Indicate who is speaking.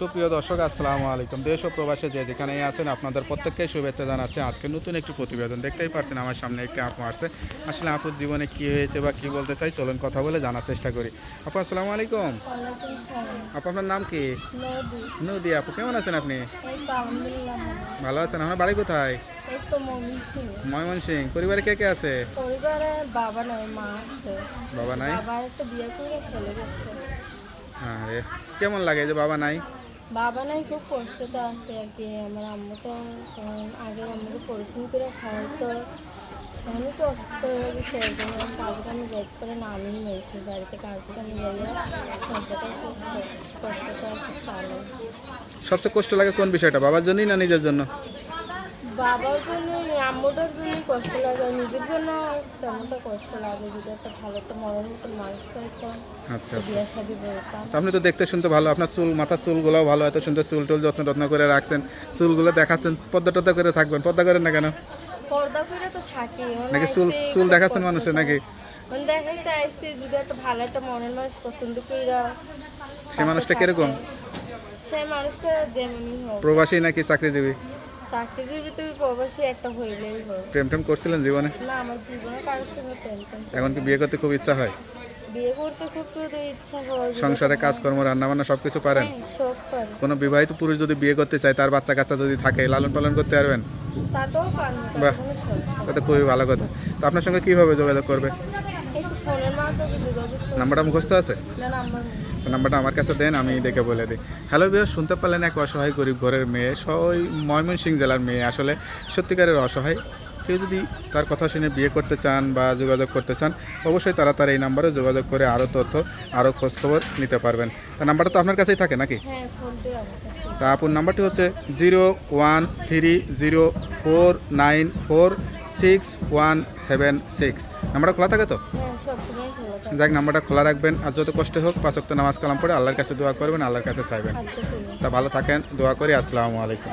Speaker 1: সুপ্রিয় দর্শক আসসালামু আলাইকুম। দেশ ও প্রবাসে যে যেখানেই আছেন আপনাদের প্রত্যেককে শুভেচ্ছা জানাচ্ছি। আজকে নতুন একটি প্রতিবেদন দেখতেই পারছেন আমার সামনে একটি আপু আসছে। আসলে আপুর জীবনে কি হয়েছে বা কি বলতে চাই চলুন কথা বলে জানার চেষ্টা করি। আপু আসসালামু আলাইকুম। আপু আপনার নাম কি?
Speaker 2: নদী
Speaker 1: আপু কেমন আছেন আপনি?
Speaker 2: ভালো।
Speaker 1: আছেন আমার বাড়ি কোথায়?
Speaker 2: মমিন সিং
Speaker 1: পরিবারে কে কে আছে?
Speaker 2: পরিবারে বাবা নাই মা আছে।
Speaker 1: বাবা নাই?
Speaker 2: বাবার একটা বিয়ে করে ফেলে গেছে।
Speaker 1: হ্যাঁ রে কেমন লাগে যে বাবা নাই?
Speaker 2: বাবা নাই, খুব কষ্টতে আছে আর কি। আমার আম্মু তো আগে আম্মুকে পরিশ্রম করে খাওয়াতো। আমি তো অসুস্থ হয়ে গেছে জন্য আমি কাজ কামে যাইতে নিয়েছি না আমি বাড়িতে কাজে কামে গেলে সবটাই খুব কষ্টতে আছে
Speaker 1: সবচেয়ে কষ্ট লাগে কোন বিষয়টা, বাবার জন্যই না নিজের জন্য?
Speaker 2: বাবার জন্য আম্মুটার জন্য কষ্ট লাগে নিজের জন্য তেমনটা কষ্ট লাগে যদি একটা ভালো একটা মতো মানুষ পাইতাম
Speaker 1: আচ্ছা আচ্ছা।
Speaker 2: বলতাম
Speaker 1: আচ্ছা, আপনি তো দেখতে শুনতে ভালো আপনার চুল মাথার চুলগুলোও ভালো এত সুন্দর চুল টুল যত্ন যত্ন করে রাখছেন চুলগুলো দেখাচ্ছেন পদ্মা টদ্দা করে থাকবেন পদ্মা করেন না কেন?
Speaker 2: পর্দা করে তো থাকি মানে
Speaker 1: নাকি চুল চুল দেখাচ্ছেন মানুষের নাকি?
Speaker 2: মানে দেখাইতে আসছি যদি একটা ভালো একটা মনের মানুষ পছন্দ কইরা
Speaker 1: সে মানুষটা কীরকম?
Speaker 2: সেই মানুষটা যেমনই হোক।
Speaker 1: প্রবাসী নাকি চাকরিজীবী?
Speaker 2: প্রবাসী একটা হইলেই হোক
Speaker 1: প্রেম টেম করছিলেন জীবনে?
Speaker 2: না আমার জীবনে কারোর সঙ্গে টেনশন
Speaker 1: এখন কি বিয়ে করতে খুব ইচ্ছা হয়?
Speaker 2: বিয়ে করতে খুব তো ইচ্ছা হয়
Speaker 1: সংসারে কাজকর্ম রান্নাবান্না সব কিছু পারেন?
Speaker 2: হ্যাঁ, সব পারে।
Speaker 1: কোনো বিবাহিত পুরুষ যদি বিয়ে করতে চায় তার বাচ্চা কাচ্চা যদি থাকে লালন পালন করতে পারবেন?
Speaker 2: তাতেও পারব
Speaker 1: বাহ।
Speaker 2: তাতে
Speaker 1: খুবই ভালো কথা। তো আপনার সঙ্গে কীভাবে যোগাযোগ করবে?
Speaker 2: এই তো ফোনের মাধ্যমে যোগাযোগ
Speaker 1: নাম্বারটা মুখস্থ আছে?
Speaker 2: না নাম্বার
Speaker 1: তো নাম্বারটা আমার কাছে দেন আমি দেখে বলে দিই। হ্যালো বিহার শুনতে পারলেন এক অসহায় গরিব ঘরের মেয়ে। সবাই ময়মনসিংহ জেলার মেয়ে। আসলে সত্যিকারের অসহায়। কেউ যদি তার কথা শুনে বিয়ে করতে চান বা যোগাযোগ করতে চান অবশ্যই তারা তার এই নাম্বারে যোগাযোগ করে আরও তথ্য আরও খোঁজখবর নিতে পারবেন। তা নাম্বারটা তো আপনার কাছেই থাকে নাকি?
Speaker 2: হ্যাঁ
Speaker 1: তা আপুর নাম্বারটি হচ্ছে zero one three zero four nine four six one seven six নাম্বারটা খোলা থাকে তো?
Speaker 2: হ্যাঁ
Speaker 1: যাক নাম্বারটা খোলা রাখবেন। আর যত কষ্ট হোক পাঁচক্ত নামাজ কালাম পড়ে আল্লাহর কাছে দোয়া করবেন আল্লাহর কাছে চাইবেন। তা ভালো থাকেন দোয়া করি আসসালামু আলাইকুম।